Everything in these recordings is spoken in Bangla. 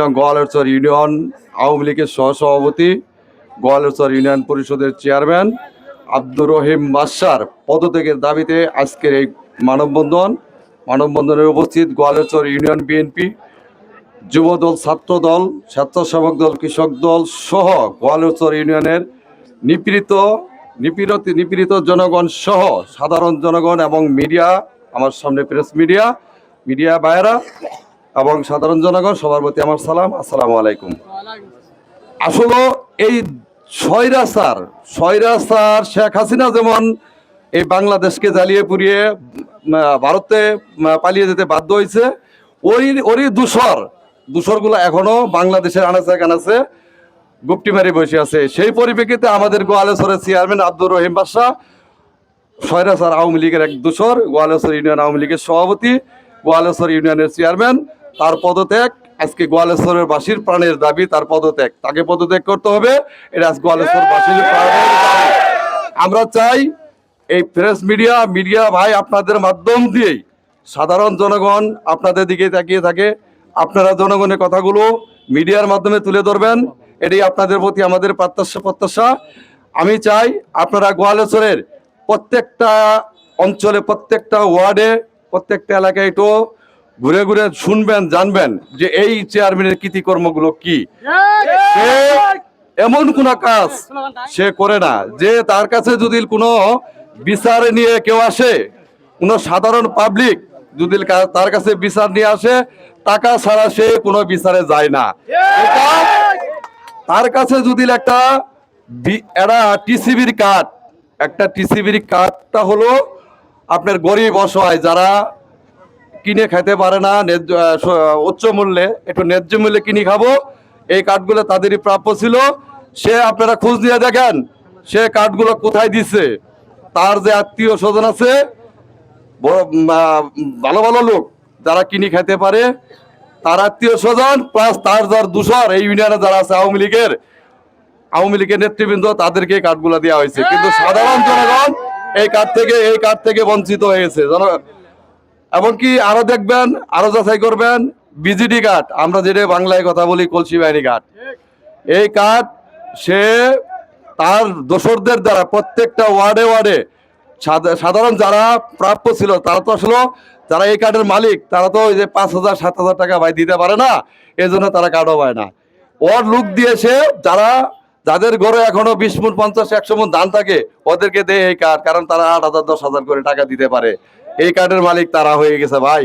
নং গোয়ালচর ইউনিয়ন, আওয়ামী লীগের সহসভাপতি গোয়ালচর ইউনিয়ন পরিষদের চেয়ারম্যান আব্দুর রহিম বাদশার পদত্যাগের দাবিতে আজকের এই মানববন্ধন। মানববন্ধনে উপস্থিত গোয়ালচর ইউনিয়ন বিএনপি যুবদল, ছাত্রদল, স্বেচ্ছাসেবক দল, কৃষক দল সহ গোয়ালচর ইউনিয়নের নিপীড়িত নিপীড়িত নিপীড়িত জনগণ সহ সাধারণ জনগণ এবং মিডিয়া, আমার সামনে প্রেস মিডিয়া মিডিয়া ভাইয়েরা এবং সাধারণ জনগণ, সবার প্রতি আমার সালাম। আসসালামু আলাইকুম। আসলে এই স্বৈরাচার স্বৈরাচার শেখ হাসিনা যেমন এই বাংলাদেশকে জ্বালিয়ে পুড়িয়ে ভারতে পালিয়ে যেতে বাধ্য হয়েছে, ওই, ওরই দূষর, দূষরগুলো এখনও বাংলাদেশের আনাচে কানাচে গুপ্তি মারি বসে আছে। সেই পরিপ্রেক্ষিতে আমাদের গোয়ালেশ্বরের চেয়ারম্যান আব্দুর রহিম বাদশাহ স্বৈরাচার আওয়ামী লীগের এক দূষর গোয়ালেশ্বর ইউনিয়ন আওয়ামী লীগের সভাপতি গোয়ালেশ্বর ইউনিয়নের চেয়ারম্যান তার পদত্যাগ আজকে গোয়ালেশ্বরের বাসীর প্রাণের দাবি তার পদত্যাগ। তাকে পদত্যাগ করতে হবে এটা আজ গোয়ালেশ্বর বাসীর প্রাণের দাবি। আমরা চাই এই প্রেস মিডিয়া মিডিয়া ভাই আপনাদের মাধ্যম দিয়েই সাধারণ জনগণ আপনাদের দিকে তাকিয়ে থাকে। আপনারা জনগণের কথাগুলো মিডিয়ার মাধ্যমে তুলে ধরবেন। এটাই আপনাদের প্রতি আমাদের প্রত্যাশা প্রত্যাশা। আমি চাই আপনারা গোয়ালেশ্বরের প্রত্যেকটা অঞ্চলে প্রত্যেকটা ওয়ার্ডে প্রত্যেকটা এলাকায় একটু ঘুরে ঘুরে শুনবেন জানবেন যে এই চেয়ারম্যানের কৃতিকর্মগুলো কি। সে এমন কোন কাজ সে করে না। যে তার কাছে যদি কোনো বিচার নিয়ে কেউ আসে কোনো সাধারণ পাবলিক যদি তার কাছে বিচার নিয়ে আসে টাকা ছাড়া সে কোনো বিচারে যায় না। তার কাছে যদি একটা টিসিবির কার্ড একটা টিসিবির কার্ডটা হলো আপনার গরিব অসহায় যারা কিনে খেতে পারে না উচ্চ মূল্যে, একটু ন্যায্য মূল্যে কিনে খাব। এই কার্ডগুলো তাদেরই প্রাপ্য ছিল। সে আপনারা খোঁজ নিয়ে দেখেন, সে কার্ডগুলো কোথায় দিছে। তার যে আত্মীয় স্বজন আছে ভালো ভালো লোক, যারা কিনে খেতে পারে, তার আত্মীয় স্বজন প্লাস তার যার দূষর, এই ইউনিয়নে যারা আছে, আওয়ামী লীগের আওয়ামী লীগের নেতৃবৃন্দ, তাদেরকে কার্ডগুলো দেওয়া হয়েছে। কিন্তু সাধারণ জনগণ এই কার্ড থেকে, এই কার্ড থেকে বঞ্চিত হয়েছে। এমনকি আরও দেখবেন, আরও যাচাই করবেন বিজিডি কার্ড আমরা যেটা বাংলায় কথা বলি কলসি কার্ড এই কার্ড সে তার দোসরদের দ্বারা প্রত্যেকটা ওয়ার্ডে ওয়ার্ডে সাধারণ যারা প্রাপ্য ছিল, তারা তো আসলে যারা এই কার্ডের মালিক, তারা তো ওই যে পাঁচ হাজার, সাত হাজার টাকা ভাই দিতে পারে না এই জন্য তারা কার্ডও পায় না। ওর লুক দিয়েছে যারা, যাদের ঘরে এখনও বিশ মন, পঞ্চাশ, একশো মন ধান থাকে, ওদেরকে দেয় এই কার্ড কারণ তারা আট হাজার, দশ হাজার করে টাকা দিতে পারে। এই কার্ডের মালিক তারা হয়ে গেছে ভাই।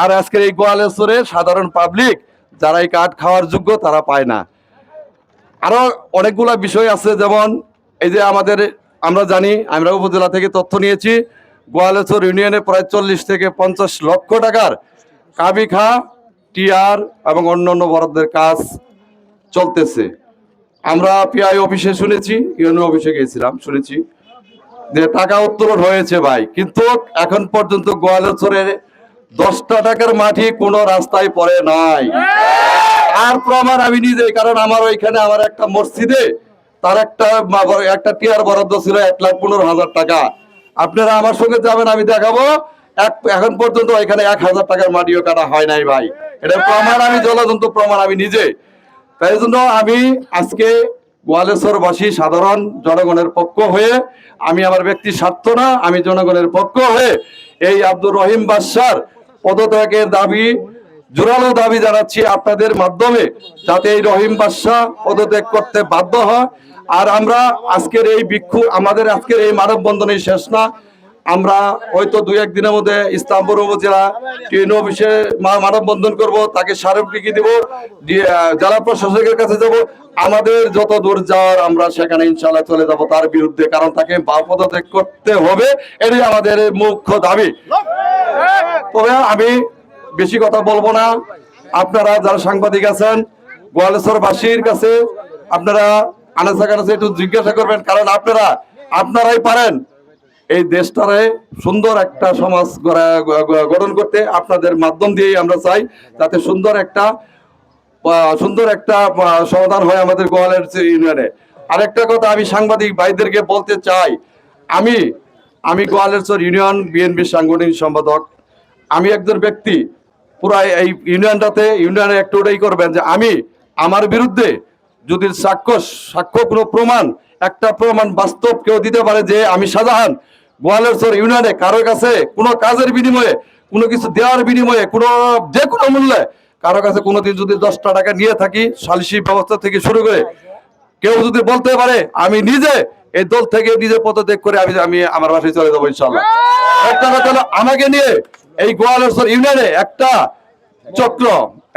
আর আজকের এই গোয়ালেশ্বরের সাধারণ পাবলিক যারা এই কার্ড খাওয়ার যোগ্য তারা পায় না। আরও অনেকগুলা বিষয় আছে যেমন এই যে আমাদের আমরা জানি আমরা উপজেলা থেকে তথ্য নিয়েছি গোয়ালেশ্বর ইউনিয়নে প্রায় চল্লিশ থেকে পঞ্চাশ লক্ষ টাকার কাবিখা টিআর এবং অন্যান্য বরাদ্দের কাজ চলতেছে। আমরা পিআই অফিসে শুনেছি ইউনিয়ন অফিসে গিয়েছিলাম শুনেছি। যে টাকা উত্তোলন হয়েছে ভাই। কিন্তু এখন পর্যন্ত গোয়ালেশ্বরের দশটা টাকার মাটি কোনো রাস্তায় পড়ে নাই। আর প্রমাণ আমি নিজে কারণ আমার ওইখানে আমার একটা মসজিদে তার একটা একটা টিয়ার বরাদ্দ ছিল এক লাখ পনেরো হাজার টাকা। আপনারা আমার সঙ্গে যাবেন, আমি দেখাবো। এক, এখন পর্যন্ত এখানে এক হাজার টাকার মাটিও কাটা হয় নাই ভাই। এটা প্রমাণ আমি জলজন্ত প্রমাণ আমি নিজে। তাই জন্য আমি আজকে গোয়ালেশ্বরবাসী সাধারণ জনগণের পক্ষ হয়ে আমি আমার ব্যক্তি স্বার্থ না, আমি জনগণের পক্ষ হয়ে এই আব্দুর রহিম বাদশার পদত্যাগের দাবি, জোরালো দাবি জানাচ্ছি আপনাদের মাধ্যমে যাতে এই রহিম বাদশাহ পদত্যাগ করতে বাধ্য হয়। আর আমরা আজকের এই ভিক্ষু, আমাদের আজকের এই মানববন্ধনের শেষ না। আমরা হয়তো দুই একদিনের মধ্যে ইসলামপুর উপজেলা টিএন অফিসে মানববন্ধন করব, তাকে স্মারকলিপি দেব জেলা প্রশাসকের কাছে যাব। আমাদের যত দূর যাওয়ার আমরা সেখানে ইনশাল্লাহ চলে যাব তার বিরুদ্ধে, কারণ তাকে পদত্যাগ করতে হবে, এটাই আমাদের মুখ্য দাবি। তবে আমি বেশি কথা বলব না। আপনারা যারা সাংবাদিক আছেন গোয়ালেশ্বরবাসীর কাছে আপনারা আনাসা কানাচে একটু জিজ্ঞাসা করবেন, কারণ আপনারা, আপনারাই পারেন। এই দেশটারে সুন্দর একটা সমাজ গঠন করতে, আপনাদের মাধ্যম দিয়েই আমরা চাই, যাতে সুন্দর একটা সুন্দর একটা সমাধান হয় আমাদের গোয়ালের ইউনিয়নে। আরেকটা কথা আমি সাংবাদিক ভাইদেরকে বলতে চাই। আমি আমি গোয়ালেশ্বর ইউনিয়ন বিএনপি সাংগঠনিক সম্পাদক। আমি একজন ব্যক্তি, পুরো এই ইউনিয়নটাতে, ইউনিয়নে একটু ওটাই করবেন যে আমি, আমার বিরুদ্ধে যদি সাক্ষ্য সাক্ষ্য কোনো প্রমাণ, একটা প্রমাণ বাস্তব কেউ দিতে পারে যে আমি শাহজাহান, গোয়ালেশ্বর ইউনিয়নে কারোর কাছে কোনো কাজের বিনিময়ে, কোনো কিছু দেওয়ার বিনিময়ে, কোনো যে কোনো মূল্যে কারও কাছে কোনোদিন যদি দশটা টাকা নিয়ে থাকি সালিসি ব্যবস্থা থেকে শুরু করে কেউ যদি বলতে পারে, আমি নিজে এই দল থেকে নিজে পদত্যাগ করে আমি আমি আমার বাসায় চলে যাব ইনশাল্লাহ একটা কথা আমাকে নিয়ে এই গোয়ালেশ্বর ইউনিয়নে একটা চক্র,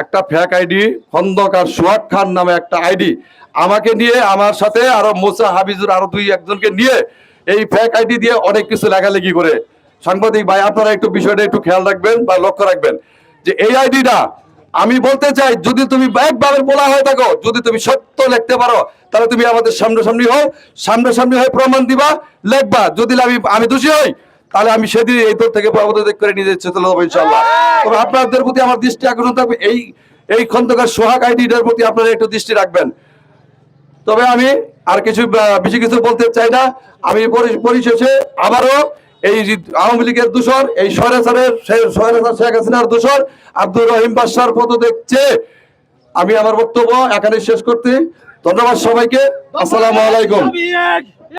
একটা ফেক আইডি, খন্দকার সোহাগ খান নামে একটা আইডি। আমাকে নিয়ে আমার সাথে আরও মোসা হাবিজুর আরও দুই একজনকে নিয়ে এই ফেক আইডি দিয়ে অনেক কিছু লেখালেখি করে। সাংবাদিক ভাই, আপনারা একটু বিষয়টা একটু খেয়াল রাখবেন বা লক্ষ্য রাখবেন যে এই আইডিটা আমি বলতে চাই, যদি তুমি একভাবে বলা হয়ে থাকো, যদি তুমি সত্য লিখতে পারো, তাহলে তুমি আমাদের সামনাসামনি হও, সামনাসামনি হয়ে প্রমাণ দিবা, লিখবা। যদি আমি আমি দোষী হই, তাহলে আমি সেদিন এই দল থেকে পদত্যাগ করে নিজে চলে যাব ইনশাল্লাহ তবে আপনাদের প্রতি আমার দৃষ্টি আকর্ষণ থাকবে, এই এই খন্দকার সোহাগ আইডিটার প্রতি আপনারা একটু দৃষ্টি রাখবেন। তবে আমি আর কিছু বেশি কিছু বলতে চাই না। আমি পরি- পরিশেষে আবারও এই আওয়ামী লীগের দূষণ এই সরেসারের সরেসার শেখ হাসিনার দূষণ আব্দুর রহিম বাদশার পদ দেখছে। আমি আমার বক্তব্য এখানে শেষ করতে ধন্যবাদ সবাইকে। আসসালামু আলাইকুম।